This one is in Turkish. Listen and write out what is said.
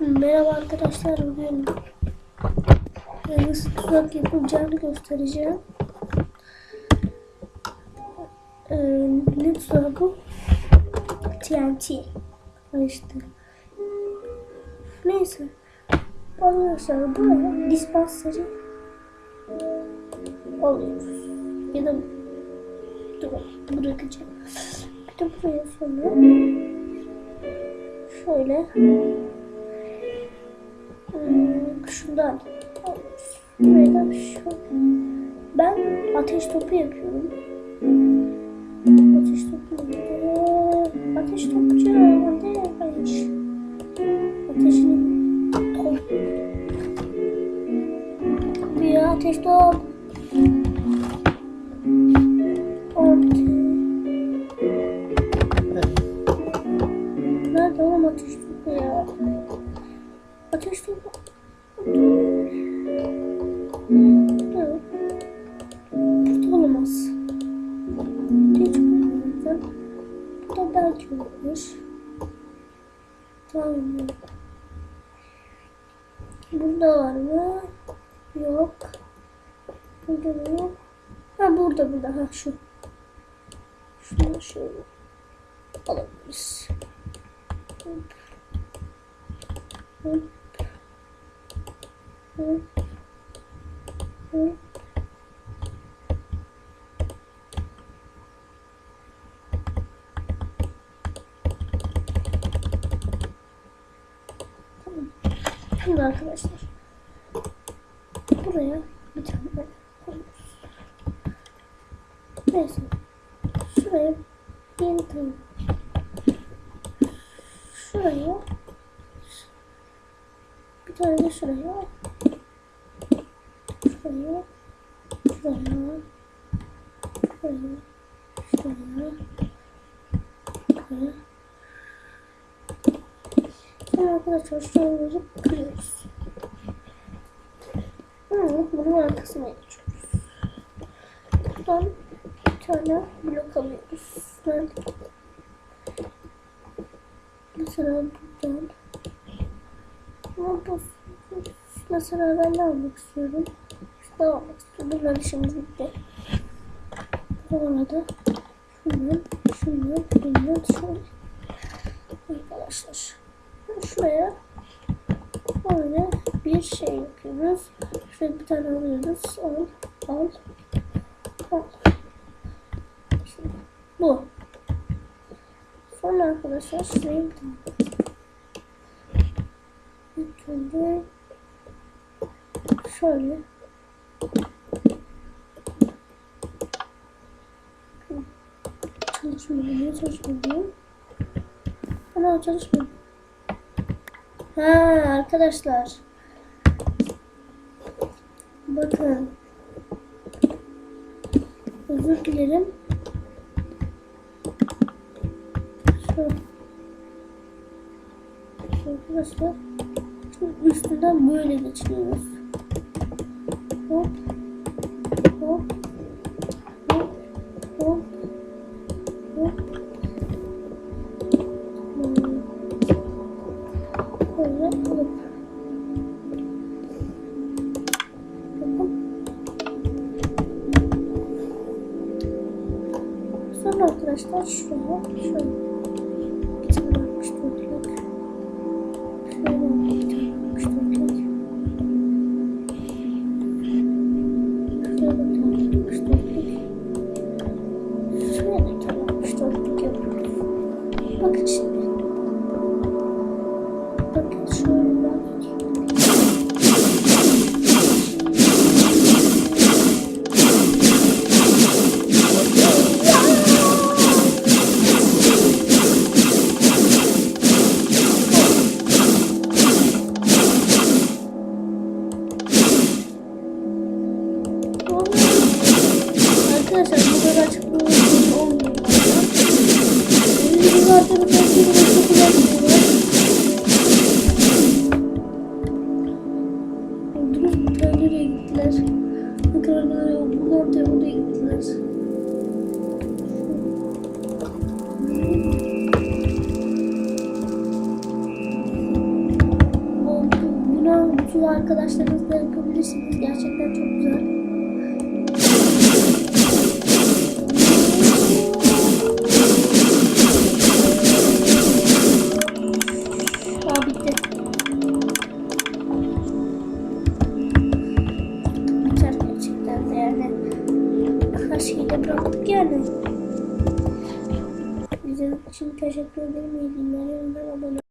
Merhaba arkadaşlar bugün nasıl tuzak yapılacağını göstereceğim. Ee, ne tuzağı bu? TNT. İşte. Neyse. Arkadaşlar buraya dispanseri alıyoruz. Ya da dur bırakacağım. Bir de buraya sonra şöyle şundan şöyle. Ben ateş topu yapıyorum. Ateş topu? Ateş topçu Burada var mı? Yok. Burada mı? Ha burada burada. Ha şu. Şunu şöyle alabiliriz. Hop. Hop. Hop. Hop. Şimdi arkadaşlar. Buraya bir tane böyle koyuyoruz. Neyse. Şuraya bir tane. Şuraya. Bir tane de şuraya. Şuraya. Şuraya. Şuraya. Şuraya. Şuraya Şimdi arkadaşlar şuraya kırıyoruz. Hı, bunun arkasına geçiyoruz. Buradan bir tane blok alıyoruz. Nerede? Mesela buradan ama bu mesela ben ne almak istiyorum? Şunu almak istiyorum. Ben şimdi bitti. Bu arada şundan, şundan, şundan, şöyle. Arkadaşlar. Şuraya böyle bir şey yapıyoruz. Şöyle bir tane alıyoruz. Al, al, al. Şimdi bu. Sonra arkadaşlar şuraya bir tane şöyle çalışmıyor, çalışmıyor? Ana çalışmıyor. Ha arkadaşlar. Bakın. Özür dilerim. Şöyle. Arkadaşlar. Şu üstünden böyle geçiyoruz. Hop. Arkadaşlar şuraya şöyle. kadar açıklaması olmuyor. Benim gibi arkadaşlar çok ulaşmıyorlar. Öldürüp nereye gittiler? Ankara'da yok. Bunlar da oraya gittiler. Bunu arkadaşlarınızla yapabilirsiniz. Gerçekten çok güzel. İçin teşekkür ederim. İyi günler. Yorumlar abone